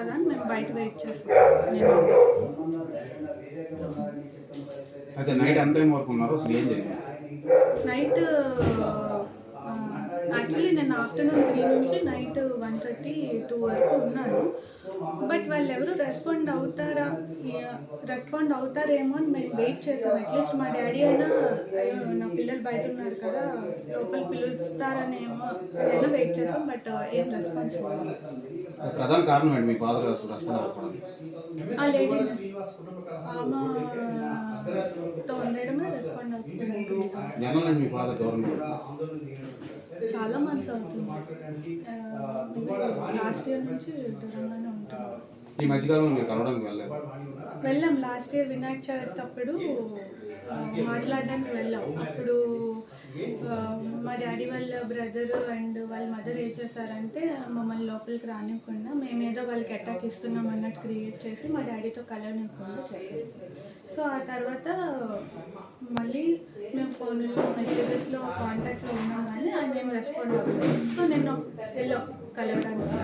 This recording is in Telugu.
కదా అని మేము బయట వెయిట్ చేస్తాం. అయితే నైట్ ఎంత టైం వరకు ఉన్నారు? అసలు ఏం జరిగింది? నైట్ యాక్చువల్లీ నేను ఆఫ్టర్నూన్ త్రీ నుంచి నైట్ వన్ థర్టీ టూ వరకు ఉన్నాను. బట్ వాళ్ళు ఎవరు రెస్పాండ్ అవుతారా రెస్పాండ్ అవుతారేమో అని మేము వెయిట్ చేసాం. అట్లీస్ట్ మా డాడీ అయినా "అయ్యో, నా పిల్లలు బయట ఉన్నారు కదా. పిలుస్తారనేమో వెయిట్ చేసాం బట్ ఏం రెస్పాన్స్ ప్రధాన కారణం ఏంటి? మీ ఫాదర్ అసలు రెస్పాండ్ అవ్వకపోవడం. ఆ లేడీ ఆమెతో ఉండడమే రెస్పాండ్ అవుతుంది మీ ఫాదర్ దూరం చాలా మంత్స్ అవుతుంది లాస్ట్ ఇయర్ నుంచి దూరంగానే ఉంటున్నాం ఈ మధ్యకాలంలో మీరు కలవడానికి వెళ్ళలేదు? వెళ్ళాం. లాస్ట్ ఇయర్ వినాయక చవితి అప్పుడు మాట్లాడడానికి వెళ్ళాం. అప్పుడు మా డాడీ వాళ్ళ బ్రదర్ అండ్ వాళ్ళ మదర్ ఏం చేశారంటే మమ్మల్ని లోపలికి రానివ్వకుండా మేమేదో వాళ్ళకి అటాక్ ఇస్తున్నాం అన్నట్టు క్రియేట్ చేసి మా డాడీతో కలవనివ్వకుండా చేశారు. సో ఆ తర్వాత మళ్ళీ మేము ఫోన్లో మెసేజెస్లో కాంటాక్ట్లో ఉన్నాం కానీ ఆయన ఏం రెస్పాండ్ అవ్వలేదు. సో నేను వెళ్ళాం కలవడానికి